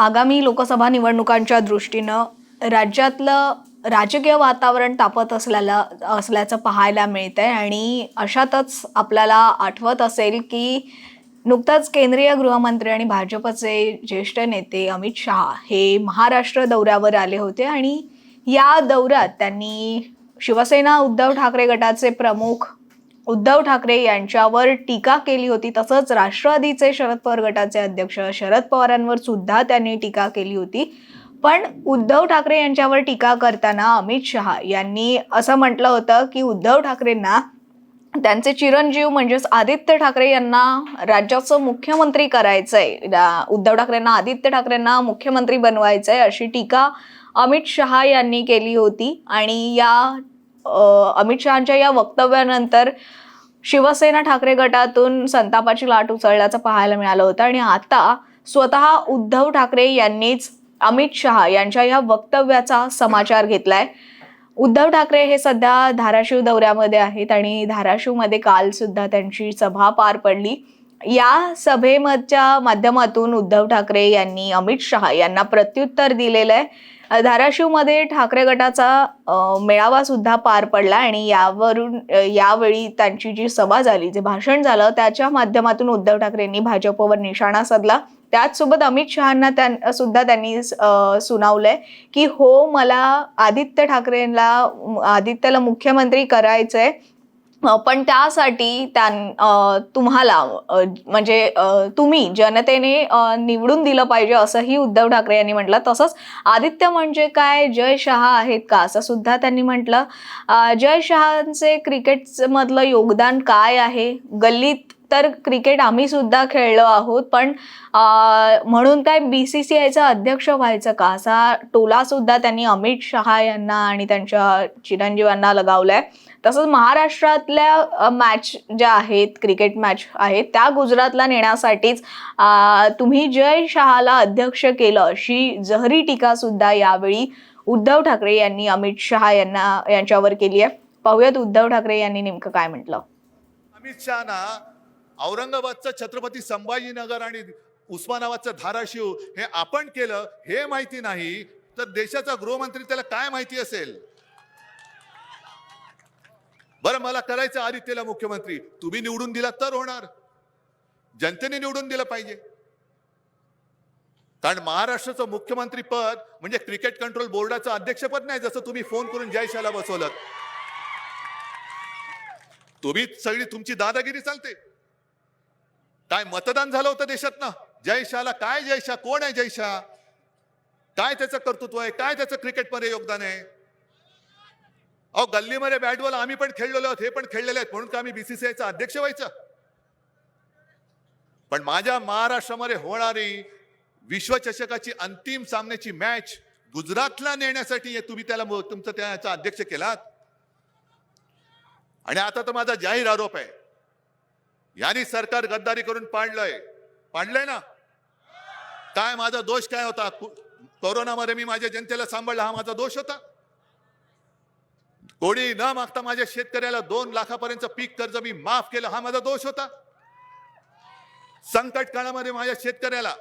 आगामी लोकसभा निवडणुकांच्या दृष्टीनं राज्यातलं राजकीय वातावरण तापत असल्याला असल्याचं पाहायला मिळतंय आणि अशातच आपल्याला आठवत असेल की नुकताच केंद्रीय गृहमंत्री आणि भाजपचे ज्येष्ठ नेते अमित शहा हे महाराष्ट्र दौऱ्यावर आले होते आणि या दौऱ्यात त्यांनी शिवसेना उद्धव ठाकरे गटाचे प्रमुख उद्धव ठाकरे यांच्यावर टीका केली होती. तसंच राष्ट्रवादीचे शरद पवार गटाचे अध्यक्ष शरद पवारांवर सुद्धा त्यांनी टीका केली होती. पण उद्धव ठाकरे यांच्यावर टीका करताना अमित शहा यांनी असं म्हटलं होतं की उद्धव ठाकरेंना त्यांचे चिरंजीव म्हणजेच आदित्य ठाकरे यांना राज्याचं मुख्यमंत्री करायचंय. आहे उद्धव ठाकरेंना आदित्य ठाकरेंना मुख्यमंत्री बनवायचंय अशी टीका अमित शहा यांनी केली होती. आणि या अमित शहाच्या या वक्तव्यानंतर शिवसेना ठाकरे गटातून संतापाची लाट उचलल्याचं पाहायला मिळालं होतं आणि आता स्वतः उद्धव ठाकरे यांनीच अमित शहा यांच्या या वक्तव्याचा समाचार घेतलाय. उद्धव ठाकरे हे सध्या धाराशिव दौऱ्यामध्ये आहेत आणि धाराशिवमध्ये काल सुद्धा त्यांची सभा पार पडली. या सभेमधच्या माध्यमातून उद्धव ठाकरे यांनी अमित शहा यांना प्रत्युत्तर दिलेलं आहे. धाराशिवमध्ये ठाकरे गटाचा मेळावा सुद्धा पार पडला आणि यावरून यावेळी त्यांची जी सभा झाली जे भाषण झालं त्याच्या माध्यमातून उद्धव ठाकरेंनी भाजपवर निशाणा साधला. त्याचसोबत अमित शहांना त्यां सुद्धा त्यांनी सुनावलंय की हो मला आदित्य ठाकरेंना आदित्यला मुख्यमंत्री करायचंय. पण त्यासाठी त्यां तुम्हाला म्हणजे तुम्ही जनतेने निवडून दिलं पाहिजे असंही उद्धव ठाकरे यांनी म्हटलं. तसंच आदित्य म्हणजे काय? जय शहा आहेत का? असं सुद्धा त्यांनी म्हटलं. जय शहांचे क्रिकेटमधलं योगदान काय आहे? गल्लीत तर क्रिकेट आम्ही सुद्धा खेळलो आहोत पण म्हणून काय बी सी सी आयचं अध्यक्ष व्हायचं का? असा टोला सुद्धा त्यांनी अमित शहा यांना आणि त्यांच्या चिरंजीवांना लगावलाय. तसंच महाराष्ट्रातल्या मॅच ज्या आहेत क्रिकेट मॅच आहेत त्या गुजरातला नेण्यासाठीच तुम्ही जय शहाला अध्यक्ष केलं अशी जहरी टीका सुद्धा यावेळी उद्धव ठाकरे यांनी अमित शहा यांना यांच्यावर केली आहे. पाहूयात उद्धव ठाकरे यांनी नेमकं काय म्हटलं. अमित शहाना औरंगाबादचं छत्रपती संभाजीनगर आणि उस्मानाबादचं धाराशिव हे आपण केलं हे माहिती नाही तर देशाचा गृहमंत्री त्याला काय माहिती असेल? बरं मला करायचं आदित्यला मुख्यमंत्री. तुम्ही निवडून दिला तर होणार. जनतेने निवडून दिलं पाहिजे. कारण महाराष्ट्राचं मुख्यमंत्री पद म्हणजे क्रिकेट कंट्रोल बोर्डाचं अध्यक्षपद नाही जसं तुम्ही फोन करून जयशाला बसवलं तुम्ही सगळी तुमची दादागिरी चालते. काय मतदान झालं होतं देशात ना जयशाला काय जयशा कोण आहे जयशा काय त्याचं कर्तृत्व आहे? काय त्याचं क्रिकेटमध्ये योगदान आहे? अहो गल्लीमध्ये बॅट बॉल आम्ही पण खेळलेलो आहोत हे पण खेळलेले आहेत म्हणून का आम्ही बीसीसीआयचा अध्यक्ष व्हायचं? पण माझ्या महाराष्ट्रामध्ये होणारी विश्वचषकाची अंतिम सामन्याची मॅच गुजरातला नेण्यासाठी तुम्ही त्याला तुमचं त्याचा अध्यक्ष केलात? आणि आता तर माझा जाहीर आरोप आहे. यांनी सरकार गद्दारी करून पाडलंय. पाडलंय ना? काय माझा दोष काय होता? कोरोनामध्ये मी माझ्या जनतेला सांभाळला हा माझा दोष होता? कोणी न मागता माझ्या शेतकऱ्याला दोन लाखापर्यंत पीक कर्ज मी माफ केलं हा माझा दोष होता? संकट काळामध्ये माझ्या शेतकऱ्याला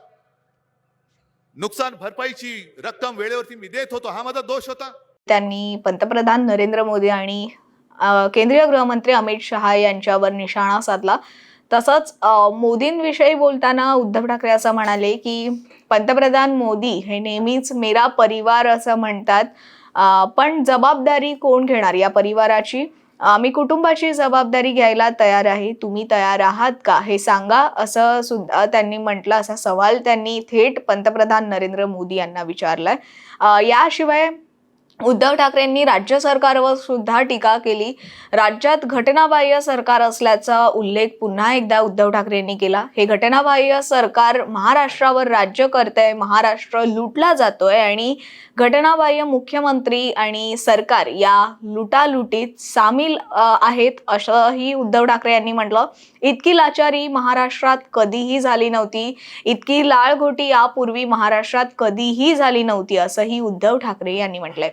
नुकसान भरपाईची रक्कम वेळेवरती मी देत होतो हा माझा दोष होता? त्यांनी पंतप्रधान नरेंद्र मोदी आणि केंद्रीय गृहमंत्री अमित शहा यांच्यावर निशाणा साधला. तसंच मोदींविषयी बोलताना उद्धव ठाकरे असं म्हणाले की पंतप्रधान मोदी हे नेहमीच मेरा परिवार असं म्हणतात. पण जबाबदारी कोण घेणार या परिवाराची? आम्ही कुटुंबाची जबाबदारी घ्यायला तयार आहे. तुम्ही तयार आहात का? हे सांगा असं सुद्धा त्यांनी म्हटलं. असा सवाल त्यांनी थेट पंतप्रधान नरेंद्र मोदी यांना विचारलाय. याशिवाय उद्धव ठाकरेंनी राज्य सरकारवर सुद्धा टीका केली. राज्यात घटनाबाह्य सरकार असल्याचा उल्लेख पुन्हा एकदा उद्धव ठाकरेंनी केला. हे घटनाबाह्य सरकार महाराष्ट्रावर राज्य करतंय महाराष्ट्र लुटला जातोय आणि घटनाबाह्य मुख्यमंत्री आणि सरकार या लुटालुटीत सामील आहेत असंही उद्धव ठाकरे यांनी म्हटलं. इतकी लाचारी महाराष्ट्रात कधीही झाली नव्हती. इतकी लाळघोटी यापूर्वी महाराष्ट्रात कधीही झाली नव्हती असंही उद्धव ठाकरे यांनी म्हटलंय.